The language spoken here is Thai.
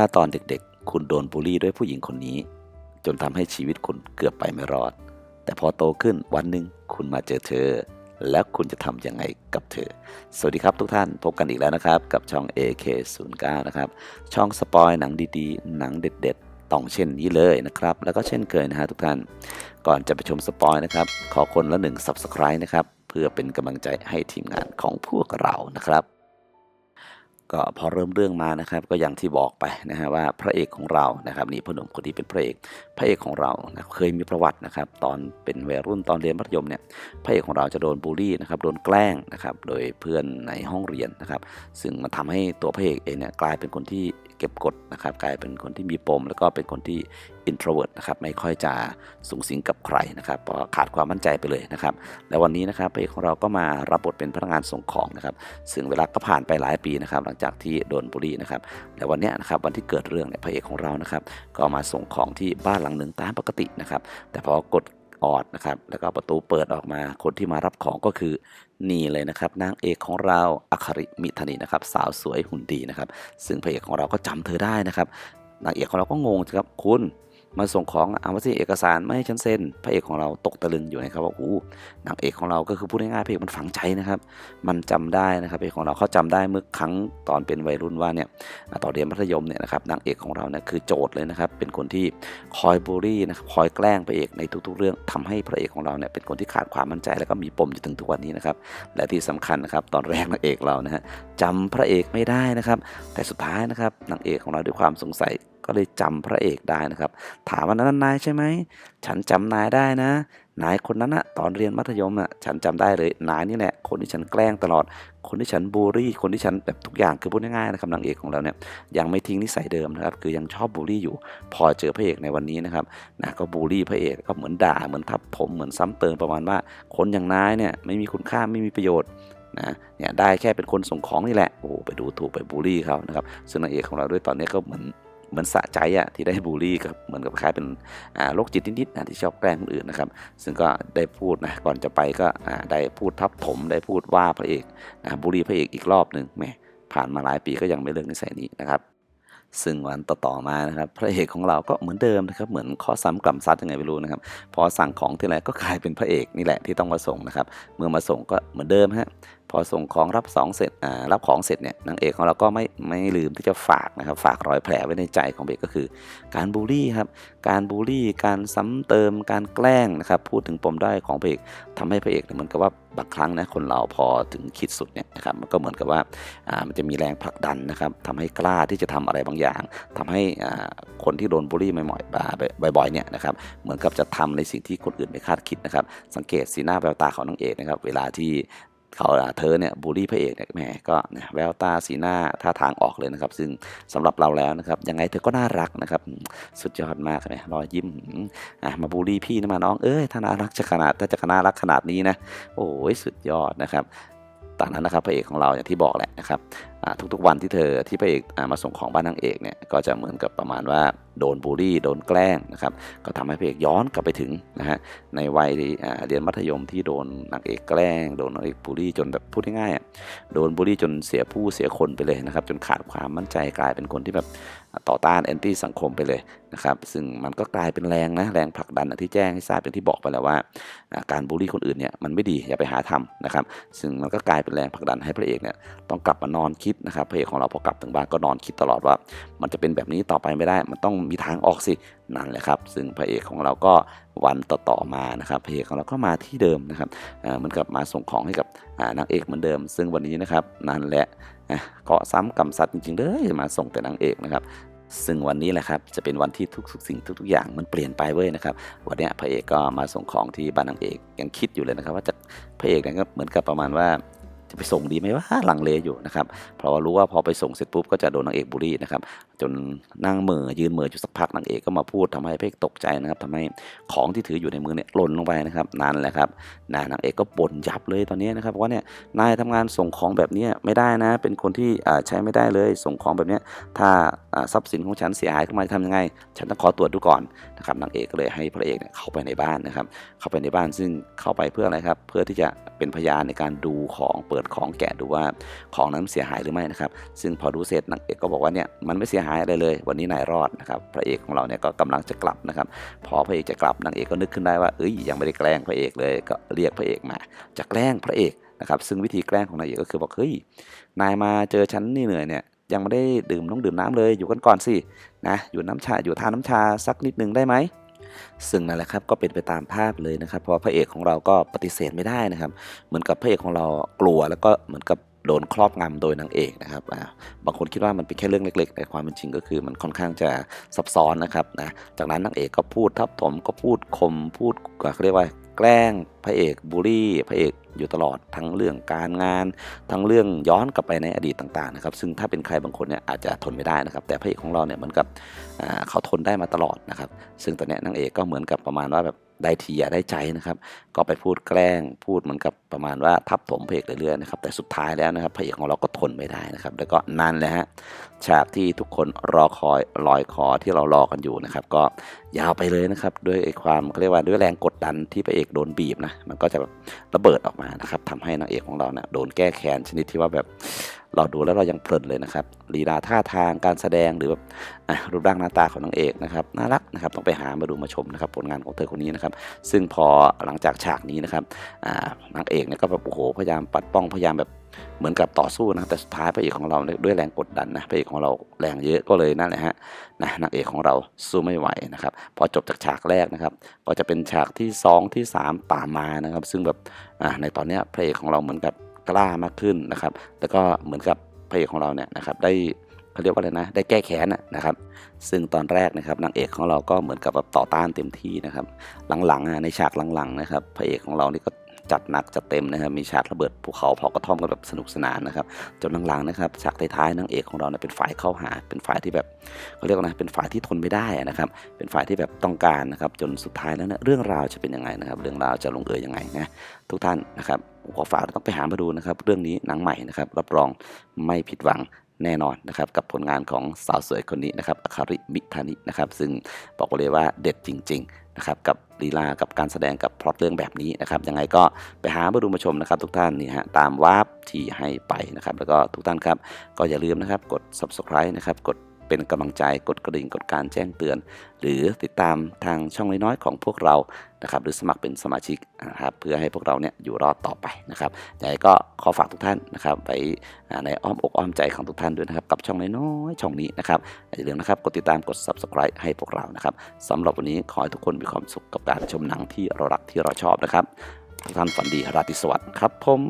ถ้าตอนเด็กๆ คุณโดนบูลลี่ด้วยผู้หญิงคนนี้ จนทำให้ชีวิตคุณเกือบไปไม่รอด แต่พอโตขึ้นวันหนึ่งคุณมาเจอเธอ แล้วคุณจะทำยังไงกับเธอ สวัสดีครับทุกท่านพบกันอีกแล้วนะครับ กับช่อง AK09 นะครับ ช่องสปอยหนังดีๆ หนังเด็ดๆต้องเช่นนี้เลยนะครับ แล้วก็เช่นเคยนะฮะทุกท่าน ก่อนจะไปชมสปอยนะครับ ขอคนละหนึ่ง Subscribe นะครับ เพื่อเป็นกำลังใจให้ทีมงานของพวกเรานะครับ ก็พอเริ่มเรื่องมานะครับ ก็อย่างที่บอกไปนะฮะว่าพระเอกของเรานะครับนี่พ่อหนุ่มคนที่เป็นพระเอกพระเอกของเรานะเคยมีประวัตินะครับ ตอนเป็นวัยรุ่นตอนเรียนมัธยมเนี่ยพระเอกของเราจะโดนบูลลี่นะครับโดนแกล้งนะครับโดยเพื่อนในห้องเรียนนะครับ ซึ่งมันทำให้ตัวพระเอกเองเนี่ยกลายเป็นคนที่ เก็บกดนะครับ กลายเป็นคนที่มีปม แล้วก็เป็นคนที่ introvert นะครับไม่ค่อยจะสูงสิงกับใครนะครับเพราะขาดความมั่นใจไปเลยนะครับ แล้ววันนี้นะครับพระเอกของเราก็มารับบทเป็นพนักงานส่งของนะครับ ซึ่งเวลาก็ผ่านไปหลายปีนะครับ หลังจากที่โดนบูลลี่นะครับแล้ววันนี้นะครับวันที่เกิดเรื่องเนี่ยพระเอกของเรานะครับ ก็มาส่งของที่บ้านหลังหนึ่งตามปกตินะครับ แต่พอกด ออดนะครับแล้วก็ประตูเปิดออกมาคนที่มารับของก็คือนี่เลยนะครับนางเอกของเราอัคริมิธนีนะครับสาวสวยหุ่นดีนะครับ ซึ่งพระเอกของเราก็จำเธอได้นะครับนางเอกของเราก็งงครับคุณ มาส่งของเอามาสิเอกสารไม่ให้ฉันเซ็นพระเอกของเราตกตะลึงอยู่นะครับว่าโอ้โหนางเอกของเราก็คือพูดง่ายๆพระเอกมันฝังใจนะครับ มันจำได้นะครับพระเอกของเราเขาจำได้เมื่อครั้งตอนเป็นวัยรุ่นว่าเนี่ยตอนเรียนมัธยมเนี่ยนะครับนางเอกของเราเนี่ยคือโจทย์เลยนะครับเป็นคนที่คอยบูลลี่นะครับคอยแกล้งพระเอกในทุกๆ เรื่องทำให้พระเอกของเราเนี่ยเป็นคนที่ขาดความมั่นใจแล้วก็มีปมอยู่ถึงทุกวันนี้นะครับและที่สำคัญนะครับตอนแรกนางเอกเรานะฮะจำพระเอกไม่ได้นะครับ แต่สุดท้ายนะครับนางเอกของเราด้วยความสงสัยก็เลยจำพระเอกได้นะครับถามว่านั้นนายใช่ไหม ฉันจำนายได้นะ นายคนนั้นอะตอนเรียนมัธยมอะฉันจำได้เลย นายนี่แหละ คนที่ฉันแกล้งตลอด คนที่ฉันบูลลี่ คนที่ฉันแบบทุกอย่างคือพูดง่ายๆนะครับนางเอกของเราเนี่ยยังไม่ทิ้งนิสัยเดิมนะครับ คือยังชอบบูลลี่อยู่ พอเจอพระเอกในวันนี้นะครับนะก็บูลลี่พระเอกก็เหมือนด่า เหมือนทับถมเหมือนซ้ำเติมประมาณว่า คนอย่างนายเนี่ยไม่มีคุณค่าไม่มีประโยชน์นะเนี่ยได้แค่เป็นคนส่งของนี่แหละ โอ้ไปดูถูกไปบูลลี่เขานะครับซึ่งนางเอกของเราด้วยตอนนี้ก็เหมือน เหมือนสะใจอะที่ได้บูลลี่กับเหมือนกับคล้ายเป็นโรคจิตนิดๆนะที่ชอบแกล้งคนอื่นนะครับ ซึ่งก็ได้พูดนะก่อนจะไปก็ได้พูดทับถม ได้พูดว่าพระเอกบูลลี่พระเอกอีกรอบหนึ่งแหมผ่านมาหลายปีก็ยังไม่เลิกนิสัยนี้นะครับซึ่งวันต่อๆมานะครับพระเอกของเราก็เหมือนเดิมนะครับเหมือนข้อซ้ำกลัมซัดยังไงไม่รู้นะครับพอสั่งของที่ไรก็กลายเป็นพระเอกนี่แหละที่ต้องมาส่งนะครับเมื่อมาส่งก็เหมือนเดิมฮะ พอส่งของรับสองเสร็จรับของเสร็จเนี่ยนางเอกของเราก็ไม่ไม่ลืมที่จะฝากนะครับฝากรอยแผลไว้ในใจของเบกก็คือ การบูลลี่ครับการบูลลี่การซ้ำเติมการแกล้งนะครับพูดถึงปมด้อยของพระเอกทำให้พระเอกเหมือนกับว่าบางครั้งนะคนเราพอถึงขีดสุดเนี่ยนะครับมันก็เหมือนกับว่ามันจะมีแรงผลักดันนะครับทำให้กล้าที่จะทำอะไรบางอย่างทำให้คนที่โดนบูลลี่บ่อยๆบ่อยๆเนี่ยนะครับเหมือนกับจะทำในสิ่งที่คนอื่นไม่คาดคิดนะครับสังเกตสีหน้าแววตาของนางเอกนะครับเวลาที่ เขาเธอเนี่ยบูลลี่พระเอกเนี่ยแหมก็เนี่ยแววตาสีหน้าท่าทางออกเลยนะครับ ซึ่งสำหรับเราแล้วนะครับยังไงเธอก็น่ารักนะครับ สุดยอดมากเลยรอยยิ้มอะมาบูลลี่พี่นะมาน้องเอ้ยถ้าน่ารักจะขนาดถ้าจะน่ารักขนาดนี้นะโอ้ยสุดยอดนะครับตามนั้นนะครับพระเอกของเราอย่างที่บอกแหละนะครับทุกๆวันที่เธอที่พระเอกมาส่งของบ้านนางเอกเนี่ยก็จะเหมือนกับประมาณว่า โดนบูลลี่โดนแกล้งนะครับก็ทำให้พระเอกย้อนกลับไปถึงนะฮะในวัยเรียนมัธยมที่โดนนางเอกแกล้ง โดนนางเอกบูลลี่จนแบบพูดง่ายๆอะโดนบูลลี่จนเสียผู้เสียคนไปเลยนะครับจนขาดความมั่นใจกลายเป็นคนที่แบบต่อต้านแอนตี้สังคมไปเลยนะครับซึ่งมันก็กลายเป็นแรงนะแรงผลักดันที่แจ้งให้ทราบอย่างที่บอกไปแล้วว่าอ่า การบูลลี่คนอื่นเนี่ยมันไม่ดีอย่าไปหาทำนะครับซึ่งมันก็กลายเป็นแรงผลักดันให้พระเอกเนี่ยต้องกลับมานอนคิดนะครับพระเอกของเราพอกลับถึงบ้านก็นอนคิดตลอดว่า มันจะเป็นแบบนี้ต่อไปไม่ได้ มันต้องมีทางออกสินั่นแหละครับ ซึ่งพระเอกของเราก็วันต่อๆมานะครับพระเอกของเราก็มาที่เดิมนะครับเหมือนกับมาส่งของให้กับนางเอกเหมือนเดิม ซึ่งวันนี้นะครับนั่นแหละเกาะซ้ำกำซัดจริงๆเลยมาส่งแต่นางเอกนะครับซึ่งวันนี้แหละครับจะเป็นวันที่ทุกๆสิ่งทุกๆอย่างมันเปลี่ยนไปเว้ยนะครับวันนี้พระเอกก็มาส่งของที่บ้านนางเอกยังคิดอยู่เลยนะครับ ว่าจะพระเอกเนี่ยก็เหมือนกับประมาณว่า จะไปส่งดีไหมว่าลังเลอยู่นะครับเพราะว่ารู้ว่าพอไปส่งเสร็จปุ๊บก็จะโดนนางเอกบูลลี่นะครับจนนั่งเม่อยืนเม่ออยู่สักพักนางเอกก็มาพูดทำให้พระเอกตกใจนะครับทำให้ของที่ถืออยู่ในมือเนี่ยหล่นลงไปนะครับนั่นแหละครับนานางเอกก็บ่นยับเลยตอนนี้นะครับว่าเนี่ยนายทำงานส่งของแบบนี้ไม่ได้นะ เป็นคนที่ใช้ไม่ได้เลยส่งของแบบนี้ถ้าทรัพย์สินของฉันเสียหายขึ้นมาจะทำยังไง ฉันต้องขอตรวจดูก่อนนะครับนางเอกก็เลยให้พระเอกเนี่ยเข้าไปในบ้านนะครับ เข้าไปในบ้านซึ่งเข้าไปเพื่ออะไรครับ เพื่อที่จะ เป็นพยานในการดูของเปิดของแกะดูว่าของนั้นเสียหายหรือไม่นะครับ ซึ่งพอดูเสร็จนางเอกก็บอกว่าเนี่ยมันไม่เสียหายอะไรเลย วันนี้นายรอดนะครับพระเอกของเราเนี่ยก็กำลังจะกลับนะครับพอพระเอกจะกลับนางเอกก็นึกขึ้นได้ว่าเอ้ยยังไม่ได้แกล้งพระเอกเลยก็เรียกพระเอกมา จะแกล้งพระเอกนะครับซึ่งวิธีแกล้งของนายเอกก็คือบอกเฮ้ยนายมาเจอฉันนี่เหนื่อยเนี่ยยังไม่ได้ดื่มน้องดื่มน้ำเลยอยู่กันก่อนสินะอยู่น้ำชาอยู่ทานน้ำชาสักนิดนึงได้ไหม ซึ่งนั่นแหละครับก็เป็นไปตามภาพเลยนะครับ เพราะพระเอกของเราก็ปฏิเสธไม่ได้นะครับ เหมือนกับพระเอกของเรากลัวแล้วก็เหมือนกับโดนครอบงำโดยนางเอกนะครับบางคนคิดว่ามันเป็นแค่เรื่องเล็ก ๆ แต่ความเป็นจริงก็คือมันค่อนข้างจะซับซ้อนนะครับนะจากนั้นนางเอกก็พูดทับถมก็พูดคมพูดเขาเรียกว่า แกล้งพระเอกบูลลี่พระเอกอยู่ตลอดทั้งเรื่องการงาน ทั้งเรื่องย้อนกลับไปในอดีตต่างๆนะครับซึ่งถ้าเป็นใครบางคนเนี่ยอาจจะทนไม่ได้นะครับ แต่พระเอกของเราเนี่ยเหมือนกับเขาทนได้มาตลอดนะครับ ซึ่งตอนนี้นางเอกก็เหมือนกับประมาณว่าแบบ ได้ทีอะได้ใจนะครับ ก็ไปพูดแกล้งพูดเหมือนกับประมาณว่าทับถมพระเอกเรื่อยๆนะครับแต่สุดท้ายแล้วนะครับพระเอกของเราก็ทนไม่ได้นะครับ แล้วก็นั่นแหละฮะฉากที่ทุกคนรอคอยลอยคอที่เรารอกันอยู่นะครับ ก็ยาวไปเลยนะครับ ด้วยไอ้ความเขาเรียกว่าด้วยแรงกดดันที่พระเอกโดนบีบนะมันก็จะแบบระเบิดออกมานะครับทำให้นางเอกของเราเนี่ยโดนแก้แค้นชนิดที่ว่าแบบ เราดูแล้วเรายังเพลินเลยนะครับลีลาท่าทางการแสดงหรือแบบรูปร่างหน้าตาของนางเอกนะครับน่ารักนะครับต้องไปหามาดูมาชมนะครับผลงานของเธอคนนี้นะครับซึ่งพอหลังจากฉากนี้นะครับนางเอกเนี่ยก็แบบโอ้โหพยายามปัดป้องพยายามแบบเหมือนกับต่อสู้นะครับแต่สุดท้ายพระเอกของเราด้วยแรงกดดันนะพระเอกของเราแรงเยอะก็เลยนั่นแหละฮะนะนางเอกของเราสู้ไม่ไหวนะครับพอจบจากฉากแรกนะครับ ก็จะเป็นฉากที่สองที่สามตามมานะครับ ซึ่งแบบในตอนนี้พระเอกของเราเหมือนกับ กล้ามากขึ้นนะครับ แล้วก็เหมือนกับพระเอกของเราเนี่ยนะครับได้เขาเรียกว่าอะไรนะได้แก้แค้นนะครับ ซึ่งตอนแรกนะครับนางเอกของเราก็เหมือนกับแบบต่อต้านเต็มที่นะครับ หลังๆในฉากหลังๆนะครับ พระเอกของเรานี่ก็ จัดหนักจัดเต็มนะครับมีฉากระเบิดภูเขาเผากระท่อมกันแบบสนุกสนานนะครับจนหลังๆนะครับฉากท้ายๆนางเอกของเราเนี่ยเป็นฝ่ายเข้าหา เป็นฝ่ายที่แบบเขาเรียกนะเป็นฝ่ายที่ทนไม่ได้นะครับ เป็นฝ่ายที่แบบต้องการนะครับ จนสุดท้ายแล้วเนี่ยเรื่องราวจะเป็นยังไงนะครับ เรื่องราวจะลงเอยยังไงนะทุกท่านนะครับขอฝากต้องไปหามาดูนะครับ เรื่องนี้หนังใหม่นะครับ รับรองไม่ผิดหวัง แน่นอนนะครับกับผลงานของสาวสวยคนนี้นะครับอาคาริมิธานินะครับซึ่งบอกเลยว่าเด็ดจริงๆนะครับกับลีลากับการแสดงกับพล็อตเรื่องแบบนี้นะครับยังไงก็ไปหามาดูมาชมนะครับ ทุกท่านนี่ฮะตามวาร์ปที่ให้ไปนะครับแล้วก็ทุกท่านครับก็อย่าลืมนะครับกด subscribe นะครับกด เป็นกำลังใจกดกระดิ่งกดการแจ้งเตือน หรือติดตามทางช่องน้อยๆของพวกเรานะครับหรือสมัครเป็นสมาชิกนะครับเพื่อให้พวกเราเนี่ยอยู่รอดต่อไปนะครับยังไงก็ขอฝากทุกท่านนะครับไปอ่าในอ้อมอกอ้อมใจของทุกท่านด้วยนะครับกับช่องน้อยๆช่องนี้นะครับอย่าลืมนะครับกดติดตามกด subscribe ให้พวกเรานะครับสำหรับวันนี้ขอให้ทุกคนมีความสุขกับการชมหนังที่เรารักที่เราชอบนะครับทุกท่านฝันดีราตรีสวัสดิ์ครับผม